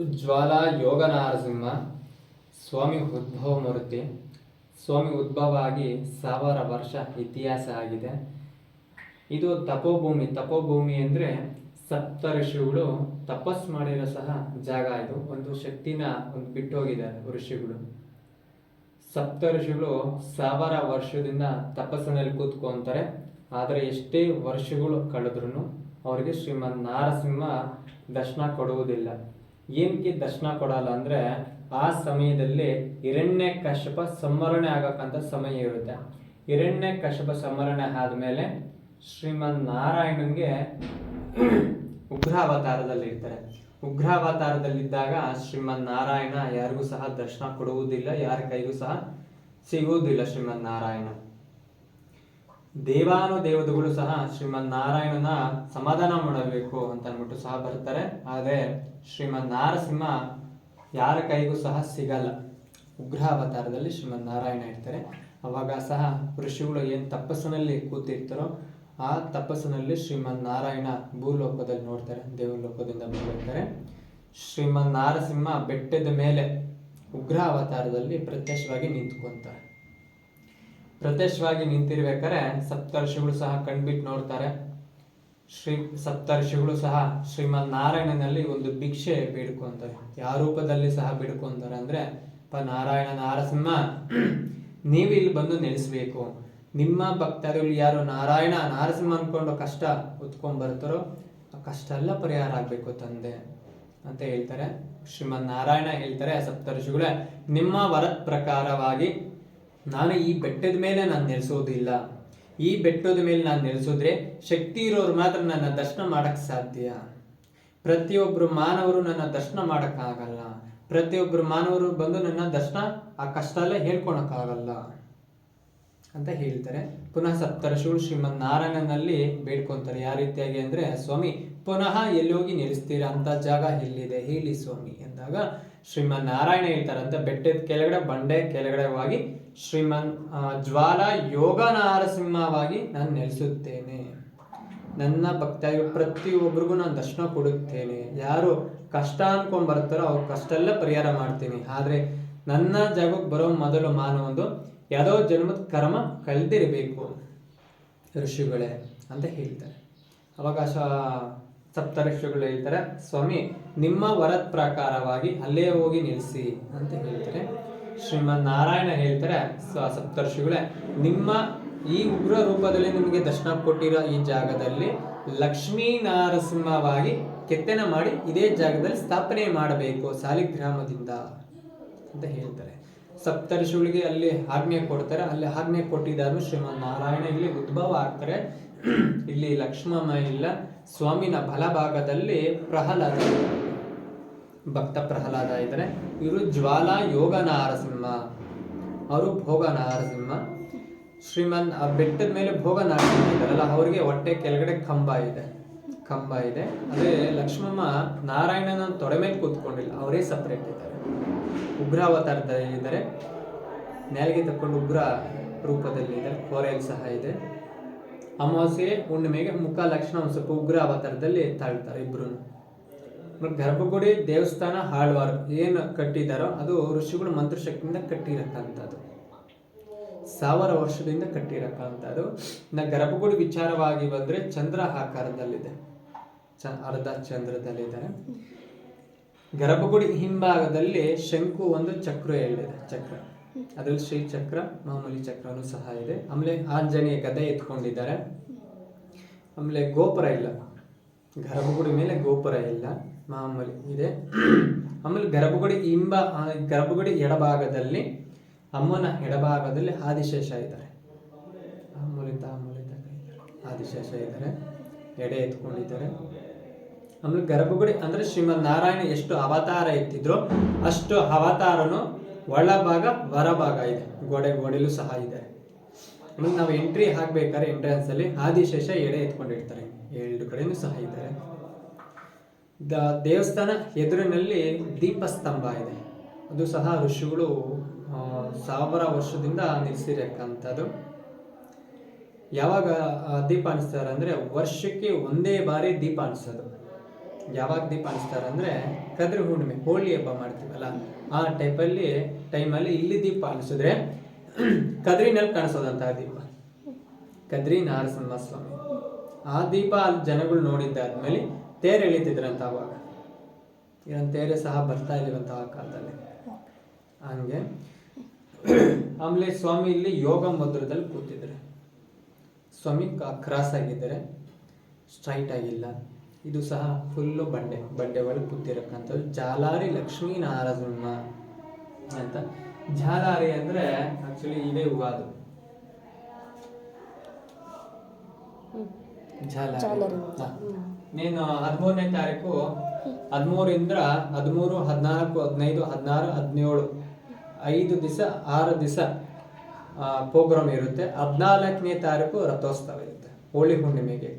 ಜ್ವಾಲಾ ಯೋಗ ನಾರಸಿಂಹ ಸ್ವಾಮಿ ಉದ್ಭವ ಮೂರ್ತಿ, ಸ್ವಾಮಿ ಉದ್ಭವ ಆಗಿ ಸಾವಿರ ವರ್ಷ ಇತಿಹಾಸ ಆಗಿದೆ. ಇದು ತಪೋಭೂಮಿ ತಪೋಭೂಮಿ ಅಂದರೆ ಸಪ್ತ ಋಷಿಗಳು ತಪಸ್ ಮಾಡಿರೋ ಸಹ ಜಾಗ ಇದು. ಒಂದು ಶಕ್ತಿನ ಒಂದು ಬಿಟ್ಟು ಹೋಗಿದ್ದಾರೆ ಋಷಿಗಳು. ಸಪ್ತ ಋಷಿಗಳು ಸಾವಿರ ವರ್ಷದಿಂದ ತಪಸ್ಸಿನಲ್ಲಿ ಕೂತ್ಕೊಂತಾರೆ. ಆದರೆ ಎಷ್ಟೇ ವರ್ಷಗಳು ಕಳೆದ್ರೂ ಅವರಿಗೆ ಶ್ರೀಮನ್ ನಾರಸಿಂಹ ದರ್ಶನ ಕೊಡುವುದಿಲ್ಲ. ಏನಕ್ಕೆ ದರ್ಶನ ಕೊಡಲ್ಲ ಅಂದರೆ ಆ ಸಮಯದಲ್ಲಿ ಹಿರಣ್ಯ ಕಶ್ಯಪ ಸಂವರಣೆ ಆಗಕ್ಕಂಥ ಸಮಯ ಇರುತ್ತೆ. ಹಿರಣ್ಯ ಕಶ್ಯಪ ಸಂವರಣೆ ಆದಮೇಲೆ ಶ್ರೀಮನ್ ನಾರಾಯಣನ್ಗೆ ಉಗ್ರ ಅವತಾರದಲ್ಲಿ ಇರ್ತಾರೆ ಉಗ್ರ ಅವತಾರದಲ್ಲಿದ್ದಾಗ ಶ್ರೀಮನ್ ನಾರಾಯಣ ಯಾರಿಗೂ ಸಹ ದರ್ಶನ ಕೊಡುವುದಿಲ್ಲ, ಯಾರ ಕೈಗೂ ಸಹ ಸಿಗುವುದಿಲ್ಲ ಶ್ರೀಮನ್ ನಾರಾಯಣ ದೇವಾನು ದೇವತೆಗಳು ಸಹ ಶ್ರೀಮನ್ ನಾರಾಯಣನ ಸಮಾಧಾನ ಮಾಡಬೇಕು ಅಂತ ಅಂದ್ಬಿಟ್ಟು ಸಹ ಬರ್ತಾರೆ. ಆದರೆ ಶ್ರೀಮನ್ ನಾರಸಿಂಹ ಯಾರ ಕೈಗೂ ಸಹ ಸಿಗಲ್ಲ. ಉಗ್ರ ಅವತಾರದಲ್ಲಿ ಶ್ರೀಮನ್ ನಾರಾಯಣ ಇರ್ತಾರೆ. ಅವಾಗ ಸಹ ಋಷಿಗಳು ಏನು ತಪಸ್ಸಿನಲ್ಲಿ ಕೂತಿರ್ತಾರೋ ಆ ತಪಸ್ಸಿನಲ್ಲಿ ಶ್ರೀಮನ್ ನಾರಾಯಣ ಭೂಲೋಕದಲ್ಲಿ ನೋಡ್ತಾರೆ, ದೇವಲೋಕದಿಂದ ಲೋಕದಿಂದ ಬರ್ಬೇಕಾರೆ ಶ್ರೀಮನ್ ನಾರಸಿಂಹ ಬೆಟ್ಟದ ಮೇಲೆ ಉಗ್ರ ಅವತಾರದಲ್ಲಿ ಪ್ರತ್ಯಕ್ಷವಾಗಿ ನಿಂತ್ಕೊಂತಾರೆ. ಪ್ರತ್ಯಕ್ಷವಾಗಿ ನಿಂತಿರ್ಬೇಕಾರೆ ಸಪ್ತರ್ಷಿಗಳು ಸಹ ಕಣ್ಬಿಟ್ಟು ನೋಡ್ತಾರೆ. ಶ್ರೀ ಸಪ್ತರ್ಷಿಗಳು ಸಹ ಶ್ರೀಮನ್ ನಾರಾಯಣನಲ್ಲಿ ಒಂದು ಭಿಕ್ಷೆ ಬೇಡ್ಕೊಂತಾರೆ ಯಾವ ರೂಪದಲ್ಲಿ ಸಹ ಬೇಡ್ಕೊಂತಾರೆ ಅಂದ್ರೆ, ಪ ನಾರಾಯಣ ನಾರಸಿಂಹ ನೀವು ಇಲ್ಲಿ ಬಂದು ನೆಲೆಸಬೇಕು ನಿಮ್ಮ ಭಕ್ತರು ಯಾರು ನಾರಾಯಣ ನಾರಸಿಂಹ ಅನ್ಕೊಂಡು ಕಷ್ಟ ಹೊತ್ಕೊಂಡ್ ಬರ್ತಾರೋ, ಆ ಕಷ್ಟ ಎಲ್ಲ ಪರಿಹಾರ ಆಗಬೇಕು ತಂದೆ ಅಂತ ಹೇಳ್ತಾರೆ. ಶ್ರೀಮನ್ ನಾರಾಯಣ ಹೇಳ್ತಾರೆ ಸಪ್ತರ್ಷಿಗಳೇ, ನಿಮ್ಮ ವರದ ಪ್ರಕಾರವಾಗಿ ನಾನು ಈ ಬೆಟ್ಟದ ಮೇಲೆ ನಾನು ನೆಲೆಸೋದಿಲ್ಲ. ಈ ಬೆಟ್ಟದ ಮೇಲೆ ನಾನು ನೆಲೆಸಿದ್ರೆ ಶಕ್ತಿ ಇರೋರು ಮಾತ್ರ ನನ್ನ ದರ್ಶನ ಮಾಡಕ್ ಸಾಧ್ಯ. ಪ್ರತಿಯೊಬ್ಬರು ಮಾನವರು ನನ್ನ ದರ್ಶನ ಮಾಡೋಕ್ಕಾಗಲ್ಲ. ಪ್ರತಿಯೊಬ್ಬರು ಮಾನವರು ಬಂದು ನನ್ನ ದರ್ಶನ ಆ ಕಷ್ಟ ಎಲ್ಲ ಹೇಳ್ಕೊಳಕ್ಕಾಗಲ್ಲ. ಅಂತ ಹೇಳ್ತಾರೆ. ಪುನಃ ಸಪ್ತರ್ಷಿಗಳು ಶ್ರೀಮನ್ ನಾರಾಯಣನಲ್ಲಿ ಬೇಡ್ಕೊಂತಾರೆ. ಯಾವ ರೀತಿಯಾಗಿ ಅಂದ್ರೆ, ಸ್ವಾಮಿ ಪುನಃ ಎಲ್ಲೋಗಿ ಹೋಗಿ ನೆಲೆಸ್ತೀರಾ ಅಂತ ಜಾಗ ಎಲ್ಲಿದೆ? ಹೇಳಿ ಸ್ವಾಮಿ ಎಂದಾಗ ಶ್ರೀಮನ್ ನಾರಾಯಣ ಹೇಳ್ತಾರಂತೆ, ಬೆಟ್ಟದ ಕೆಳಗಡೆ, ಬಂಡೆ ಕೆಳಗಡೆ ಹೋಗಿ ಶ್ರೀಮನ್ ಜ್ವಾಲ ಯೋಗ ನಾರಸಿಂಹವಾಗಿ ನಾನು ನೆಲೆಸುತ್ತೇನೆ. ನನ್ನ ಭಕ್ತಾಗಿ ಪ್ರತಿಯೊಬ್ಬರಿಗೂ ನಾನು ದರ್ಶನ ಕೊಡುತ್ತೇನೆ. ಯಾರು ಕಷ್ಟ ಅನ್ಕೊಂಡ್ ಬರ್ತಾರೋ ಅವ್ರ ಕಷ್ಟ ಎಲ್ಲ ಪರಿಹಾರ ಮಾಡ್ತೀನಿ. ಆದರೆ ನನ್ನ ಜಾಗಕ್ಕೆ ಬರೋ ಮೊದಲು ಮಾನವೊಂದು ಯಾವುದೋ ಜನ್ಮದ ಕರ್ಮ ಕಳೆದಿರಬೇಕು ಋಷಿಗಳೇ ಅಂತ ಹೇಳ್ತಾರೆ. ಅವಾಗ ಸಪ್ತ ಋಷಿಗಳು ಹೇಳ್ತಾರೆ, ಸ್ವಾಮಿ, ನಿಮ್ಮ ವರದ ಪ್ರಕಾರವಾಗಿ ಅಲ್ಲೇ ಹೋಗಿ ನಿಲ್ಲಿಸಿ ಅಂತ ಹೇಳ್ತಾರೆ. ಶ್ರೀಮನ್ ನಾರಾಯಣ ಹೇಳ್ತಾರೆ ಸಪ್ತರ್ಷಿಗಳೇ, ನಿಮ್ಮ ಈ ಉಗ್ರ ರೂಪದಲ್ಲಿ ನಿಮಗೆ ದರ್ಶನ ಕೊಟ್ಟಿರೋ ಈ ಜಾಗದಲ್ಲಿ ಲಕ್ಷ್ಮೀ ನಾರಸಿಂಹವಾಗಿ ಕೆತ್ತನೆ ಮಾಡಿ ಇದೇ ಜಾಗದಲ್ಲಿ ಸ್ಥಾಪನೆ ಮಾಡಬೇಕು ಸಾಲಿಗ್ರಾಮದಿಂದ ಅಂತ ಹೇಳ್ತಾರೆ. ಸಪ್ತರ್ಷಿಗಳಿಗೆ ಅಲ್ಲಿ ಆಜ್ಞೆ ಕೊಡ್ತಾರೆ, ಅಲ್ಲಿ ಆಜ್ಞೆ ಕೊಟ್ಟಿದ್ದಾರು ಶ್ರೀಮನ್ ನಾರಾಯಣ ಇಲ್ಲಿ ಉದ್ಭವ ಆಗ್ತಾರೆ. ಇಲ್ಲಿ ಲಕ್ಷ್ಮಮ್ಮ ಇಲ್ಲ, ಸ್ವಾಮಿನ ಬಲಭಾಗದಲ್ಲಿ ಪ್ರಹ್ಲಾದ ಭಕ್ತ ಪ್ರಹ್ಲಾದ ಇದ್ದಾರೆ ಇವರು ಜ್ವಾಲಾ ಯೋಗ ನಾರಸಿಂಹ, ಅವರು ಭೋಗ ನಾರಸಿಂಹ. ಶ್ರೀಮನ್, ಆ ಬೆಟ್ಟದ ಮೇಲೆ ಭೋಗ ನಾರಸಿಂಹ ಇದ್ದಾರಲ್ಲ, ಅವರಿಗೆ ಹೊಟ್ಟೆ ಕೆಳಗಡೆ ಕಂಬ ಇದೆ. ಕಂಬ ಇದೆ. ಅದೇ ಲಕ್ಷ್ಮಮ್ಮ ನಾರಾಯಣನ ತೊಡೆ ಮೇಲೆ ಕೂತ್ಕೊಂಡಿಲ್ಲ, ಅವರೇ ಸಪ್ರೇಟ್ ಇದ್ದಾರೆ. ಉಗ್ರ ಅವತಾರದಲ್ಲಿ ಇದ್ದಾರೆ. ನೆಲಗೆ ತಕ್ಕೊಂಡು ಉಗ್ರ ರೂಪದಲ್ಲಿ ಇದ್ದಾರೆ. ಕೋರೆಯಲ್ಲಿ ಸಹ ಇದೆ. ಅಮಾವಾಸ್ಯೆ ಹುಣ್ಣಿಮೆಗೆ ಮುಖ ಲಕ್ಷಣ ಸ್ವಲ್ಪ ಉಗ್ರ ಅವತಾರದಲ್ಲಿ ತಾಳ್ತಾರೆ ಇಬ್ರು ಗರ್ಭಗುಡಿ ದೇವಸ್ಥಾನ ಹಾಳ್ವಾರು ಏನು ಕಟ್ಟಿದಾರೋ ಅದು ಋಷಿಗಳು ಮಂತ್ರಶಕ್ತಿಯಿಂದ ಕಟ್ಟಿರಕ್ಕಂಥದ್ದು. ಸಾವಿರ ವರ್ಷದಿಂದ ಕಟ್ಟಿರಕ್ಕಂಥದ್ದು. ನಾ ಗರ್ಭಗುಡಿ ವಿಚಾರವಾಗಿ ಬಂದ್ರೆ ಚಂದ್ರ ಆಕಾರದಲ್ಲಿದೆ. ಚ, ಅರ್ಧ ಚಂದ್ರದಲ್ಲಿದೆ ಗರ್ಭಗುಡಿ ಹಿಂಭಾಗದಲ್ಲಿ ಶಂಕು ಒಂದು ಚಕ್ರ ಹೇಳಿದೆ ಚಕ್ರ. ಅದ್ರಲ್ಲಿ ಶ್ರೀ ಚಕ್ರ, ಮಾಮೂಲಿ ಚಕ್ರನೂ ಸಹ ಇದೆ. ಆಮೇಲೆ ಆಂಜನೇಯ ಗದೆ ಎತ್ಕೊಂಡಿದ್ದಾರೆ. ಆಮೇಲೆ ಗೋಪುರ ಇಲ್ಲ. ಗರ್ಭಗುಡಿ ಮೇಲೆ ಗೋಪುರ ಇಲ್ಲ. ಮಾಮೂಲಿ ಇದೆ. ಆಮೇಲೆ ಗರ್ಭಗುಡಿ ಹಿಂಬ ಗರ್ಭಗುಡಿ ಎಡಭಾಗದಲ್ಲಿ, ಅಮ್ಮನ ಎಡಭಾಗದಲ್ಲಿ ಆದಿಶೇಷ ಇದ್ದಾರೆ. ತಾಮೂಲಿ. ಆದಿಶೇಷ ಇದ್ದಾರೆ. ಎಡೆ ಎತ್ಕೊಂಡಿದ್ದಾರೆ. ಆಮೇಲೆ ಗರ್ಭಗುಡಿ ಅಂದ್ರೆ ಶ್ರೀಮದ್ ನಾರಾಯಣ ಎಷ್ಟು ಅವತಾರ ಎತ್ತಿದ್ರು ಅಷ್ಟು ಅವತಾರನು ಒಳಭಾಗ, ಹೊರಭಾಗ ಇದೆ. ಗೋಡೆ, ಗೋಡೆಲು ಸಹ ಇದೆ. ಆಮೇಲೆ ನಾವು ಎಂಟ್ರಿ ಹಾಕ್ಬೇಕಾದ್ರೆ ಎಂಟ್ರೆನ್ಸ್ ಅಲ್ಲಿ ಆದಿಶೇಷ ಎಡೆ ಎತ್ಕೊಂಡಿರ್ತಾರೆ. ಎರಡು ಕಡೆನೂ ಸಹ ಇದ್ದಾರೆ. ದ ದೇವಸ್ಥಾನ ಎದುರಿನಲ್ಲಿ ದೀಪಸ್ತಂಭ ಇದೆ. ಅದು ಸಹ ಋಷಿಗಳು ಸಾವಿರ ವರ್ಷದಿಂದ ನಿಲ್ಲಿಸಿರಕ್ಕಂಥದ್ದು. ಯಾವಾಗ ದೀಪ ಅನಿಸ್ತಾರೆ ಅಂದರೆ ವರ್ಷಕ್ಕೆ ಒಂದೇ ಬಾರಿ ದೀಪ ಅನಿಸೋದು. ಯಾವಾಗ ದೀಪ ಹಂಚ್ತಾರೆ ಅಂದರೆ ಕದ್ರಿ ಹುಣ್ಣಿಮೆ, ಹೋಳಿ ಹಬ್ಬ ಮಾಡ್ತೀವಲ್ಲ, ಆ ಟೈಪಲ್ಲಿ ಟೈಮಲ್ಲಿ ಇಲ್ಲಿ ದೀಪ ಅನಿಸಿದ್ರೆ ಕದ್ರಿನಲ್ಲಿ ಕಾಣಿಸೋದಂತಹ ದೀಪ. ಕದ್ರಿ ನಾರಸಿಂಹ ಸ್ವಾಮಿ ಆ ದೀಪ ಅಲ್ಲಿ ಜನಗಳು ನೋಡಿದ್ದಾದ್ಮೇಲೆ ತೇರು ಎಳಿತಿದ್ರಂತ ಅವಾಗ. ಇವನ್ ತೇರೆ ಸಹ ಬರ್ತಾ ಇಲ್ಲಿವಂತ ಆ ಕಾಲದಲ್ಲಿ. ಹಂಗೆ ಆಮೇಲೆ ಸ್ವಾಮಿ ಇಲ್ಲಿ ಯೋಗ ಮಧುರದಲ್ಲಿ ಕೂತಿದ್ರೆ ಸ್ವಾಮಿ ಕ್ರಾಸ್ ಆಗಿದ್ದಾರೆ. ಸ್ಟ್ರೈಟ್ ಆಗಿಲ್ಲ. ಇದು ಸಹ ಫುಲ್ಲು ಬಂಡೆ ಬಂಡೆ ಒಳಗೆ ಕೂತಿರಕ್ಕಂಥದ್ದು. ಜಾಲಾರಿ ಲಕ್ಷ್ಮೀ ನಾರಸಿಂಹ ಅಂತ. ಜಾಲಾರಿ ಅಂದ್ರೆ ಆಕ್ಚುಲಿ ಇದೇ ಹೂವ ಅದು ಜಾಲಾರಿ. ನೀನು ಹದಿಮೂರನೇ ತಾರೀಕು ಹದಿಮೂರಿಂದ ಹದಿಮೂರು ಹದಿನಾಲ್ಕು ಹದಿನೈದು ಹದಿನಾರು ಹದಿನೇಳು. ಐದು ದಿವಸ ಆರು ದಿವಸ ಪ್ರೋಗ್ರಾಮ್ ಇರುತ್ತೆ. ಹದಿನಾಲ್ಕನೇ ತಾರೀಕು ರಥೋತ್ಸವ ಇರುತ್ತೆ. ಹೋಳಿ ಹುಣ್ಣಿಮೆಗೆ.